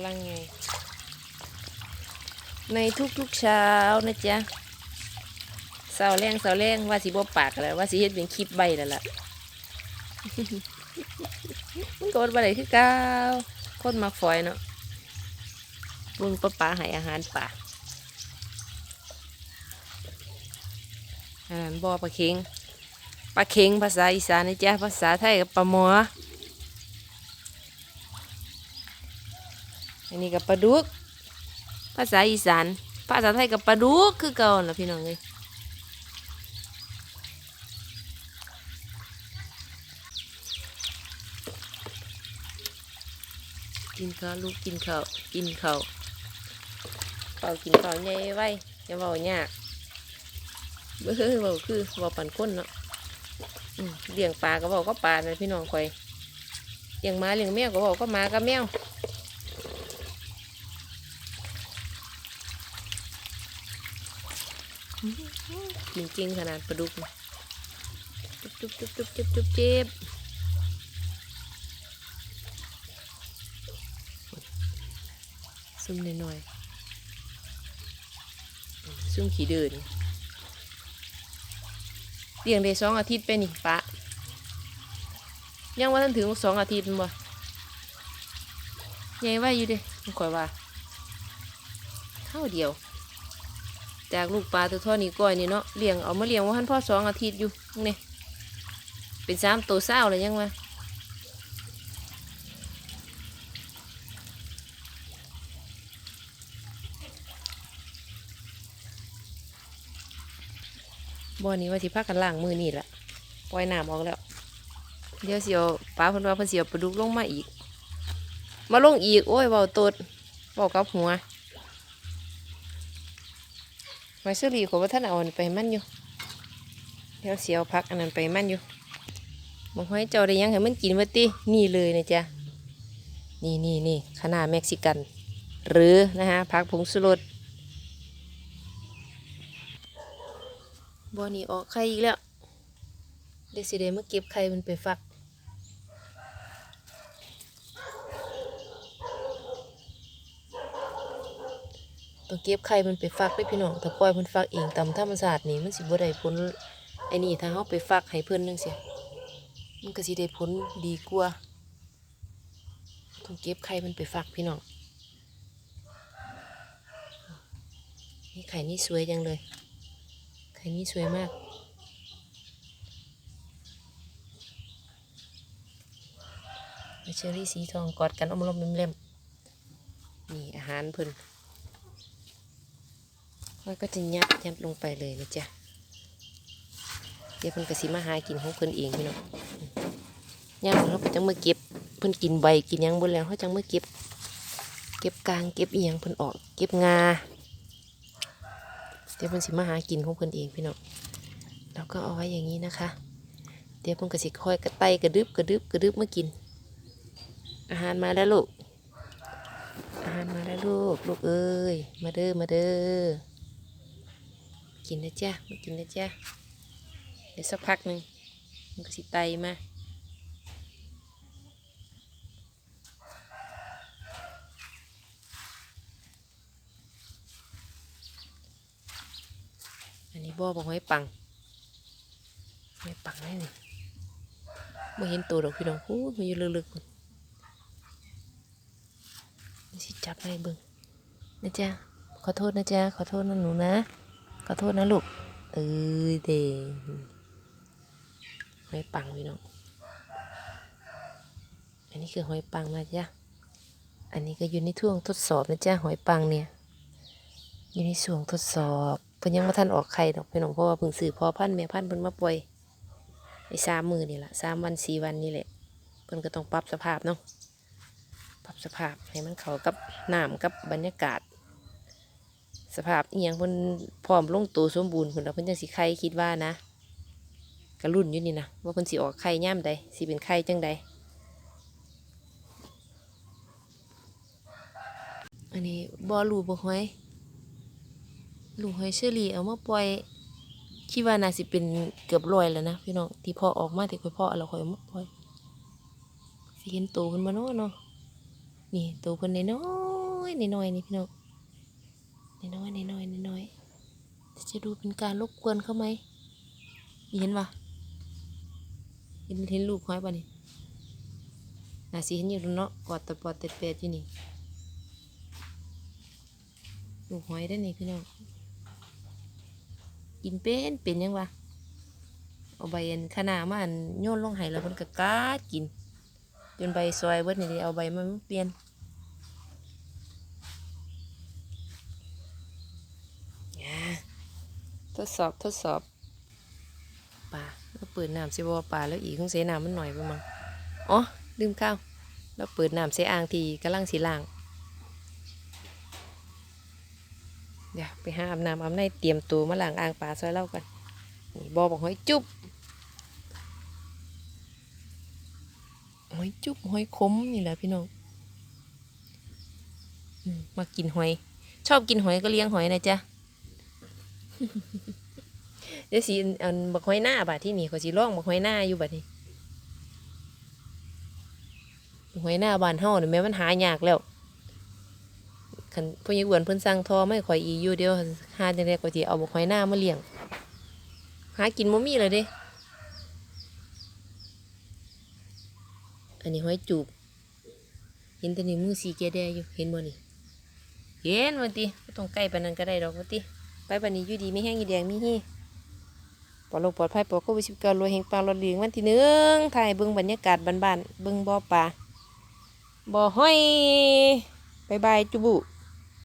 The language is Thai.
ำลังไง ในทุกๆเช้านะจ๊ะเสาแรงเสาแรงว่าสิบ่ปากแล้วว่าสิเฮ็ดเป็นคลิปใบแล้วล่ะมันก็บ่ได้คือเก้าคนมาฝอยเนาะบุงป้าป๋าให้อาหารป่าอันนั้นบ่อปลาเค็งปลาเค็งภาษาอีสานนะจ๊ะภาษาไทยกับปลาหมอ อันนี้กับปลาดุก ภาษาอีสาน ภาษาไทยกับปลาดุกคือเก่าล่ะพี่น้องเลยกินข้าวลูกกินข้าวกินข้าวเป่ากินข้าวใหญ่ไว้อย่าเบายากเบ้อเบาคือเบาปั่นก้นเนาะเลี้ยงปลาก็บอกก็ปลานะพี่น้องคอยเลี้ยงม้าเลี้ยงแมวก็บอกก็ม้ากับแมว จริงๆขนาดปลาดุกจุ๊บจุ๊บจุ๊บจุ๊บจุ๊บจุ๊บจ็บซุ่มหน่อยๆซุ่มขี้เดินเลี้ยงได้สองอาทิตย์ไปนี่ปะยังว่าท่านถึงสองอาทิตย์มั้บ่ใหญ่ไว้อยู่เด้ไม่ค่อยว่าเท่าเดียว จากลูกปลาตัวท่อนี้ก้อยนี่เนาะเลี้ยงเอามาเลี้ยงว่าหันพ่อสองอาทิตย์อยู่นี่เป็นสามตัวเศร้าเลยยังวะบ่อนี้ว่าสิพักกันล่างมือนี่แหละปล่อยน้ำออกแล้ว เดี๋ยวเสียวปลาพิ่นว่าพิ่นเสียวปลาดุกลงมาอีก มาลงอีก โอ้ยเบาตดเบากับหัว ไม้สุรีขอว่าท่านเอาอันไปมั่นอยู่เดี๋ยวเสียวพักอันนั้นไปมั่นอยู่บางห้อยเจ้าได้ยังให้มันกินวัตินี่เลยนะจ๊ะนี่นี่นี่ขนาเม็กซิกัน หรือนะฮะพักผงสุรสบอนี่ออกไข่อีกแล้วเดี๋ยวสิเดมาเก็บไข่มันไปฟัก ต้องเก็บไข่มันไปฟักด้วยพี่น้องถ้าปล่อยมันฟักเองตามธรรมชาตินี่มันสิบ่ได้ผลไอ้นี่ถ้าเฮาไปฟักให้เพิ่นจังซี่มันก็สิได้ผลดีกว่าต้องเก็บไข่มันไปฟักพี่น้องนี่ไข่นี่สวยจังเลย ไข่นี่สวยมากเชอรี่สีทองกอดกันอมลมเล่มๆนี่อาหารเพิ่น มันก็จะยัดยัดลงไปเลยนะจ๊ะเดี๋ยวเพิ่นก็สิมาหากินของเพิ่นเองพี่น้องย่างเขาจังเมื่อเก็บเพิ่นกินใบกินยังบนแล้วเขาจังเมื่อเก็บ เก็บกลางเก็บเอียงเพิ่นออก เก็บงาเดี๋ยวเพิ่นสิมาหากินของเพิ่นเองพี่น้องแล้วก็เอาไว้อย่างนี้นะคะ เดี๋ยวเพิ่นก็สิค่อยกระไตกระดึบกระดึบกระดึบมากิน อาหารมาแล้วลูกอาหารมาแล้วลูกลูกเอ้ยมาเด้อมาเด้อ กินนะจ๊ะมากินนะจ๊ะเดี๋ยวสักพักหนึ่งมันก็สิไตมาอันนี้บ่อบอกไว้ปังไม่ปังได้นี่ไม่เห็นตัวดอกพี่น้องโอ้มันอยู่ลึกๆนี่สิจับให้เบิ่งนะจ๊ะขอโทษนะจ๊ะขอโทษนะหนูนะ ขอโทษนะลูก เออเดหอยปังพี่น้อง อันนี้คือหอยปังนะจ๊ะ อันนี้ก็อยู่ในช่วงทดสอบนะจ๊ะหอยปังเนี่ย อยู่ในช่วงทดสอบเพิ่นยังมาท่านออกไข่ดอกพี่น้องเพราะว่าเพิ่งซื้อพอพันแม่พันเพิ่นมาปล่อยไอ้สามมือนี่แหละสามวันสี่วันนี่แหละเพิ่นก็ต้องปรับสภาพเนาะปรับสภาพให้มันเข้ากับน้ำกับบรรยากาศ สภาพเอียงเพิ่นพร้อมลงตัวสมบูรณ์เพิ่นเอาเพิ่นจังสิไข่คิดว่านะกระรุ่นอยู่นี่นะว่าเพิ่นสิออกไข่ย่ามใดสิเป็นไข่จังใดอันนี้บ่รูบห้อยลูกหอยเชอรี่เอามาปล่อยคิดว่าน่าสิเป็นเกือบร้อยแล้วนะพี่น้องที่พอออกมาที่ค่อยพอเราค่อยมาปล่อยสิเห็นตัวคนบ่เนาะเนาะนี่ตัวเพิ่นน้ออยๆน้อยๆนี่พี่น้อง น้อยๆน้อยๆน้อยจะดูเป็นการรบกวนเขาไหมเห็นปะเห็นเห็นลูกห้อยปะนี่น่าสิเห็นอยู่เนาะกอดตะปอดเต็ดเป็ดอยู่นี่ลูกห้อยได้นี่พี่น้องกินเป็นเป็นยังวะเอาใบอันขนามาอันโยนลงไห้แล้วมันก็กาดกิน จนใบซอยเบิดนี่เอาใบมันเปลี่ยนอ่า ทดสอบทดสอบปลาแล้วเปิดน้ำสิบว่าปลาแล้วอีกคงเสียน้ำมันหน่อยไปมั้งอ๋อลืมข้าวแล้วเปิดน้ำเสียอ่างทีกำลังสีล่างเดี๋ยวไปหาอาบน้ำอาบในเตรียมตัวมาล้างอ่างปลาซอยเล่ากันนี่บอบอกหอยจุ๊บหอยจุ๊บหอยขมนี่แหละพี่น้องมากินหอย ชอบกินหอยก็เลี้ยงหอยนะจ๊ะ เดี๋ยวสิอันบักหอยหน้าบาดที่นี่เขาสิล่องบักหอยหน้าอยู่บัดนี้บักหอยหน้าบานเฮานี่แม้มันหายากแล้วคันพ่อใหญ่อ้วนเพิ่นสั่งทอไม่ข่อยอีอยู่เดียวหาจังได๋ก็สิเอาบักหอยหน้ามาเลี้ยงหากินบ่มีเลยเด้อันนี้หอยจูบ เห็นแต่นี่มือสีแกแดอยู่เห็นบ่นี่เห็นวันติต้องใกล้ปานนั้นก็ได้ดอกวันติ ไปบันนี้อยู่ดีไม่แห้งอีแดงมีฮีปลอดโรคปลอดภัยปลอดโควิด19รวยแห่งปลาลอดเลียงวันที่หนึ่งถ่ายเบิ่งบรรยากาศบ้านๆเบิ่งบ่อปลาบ่อห้อยบายบายจุบุ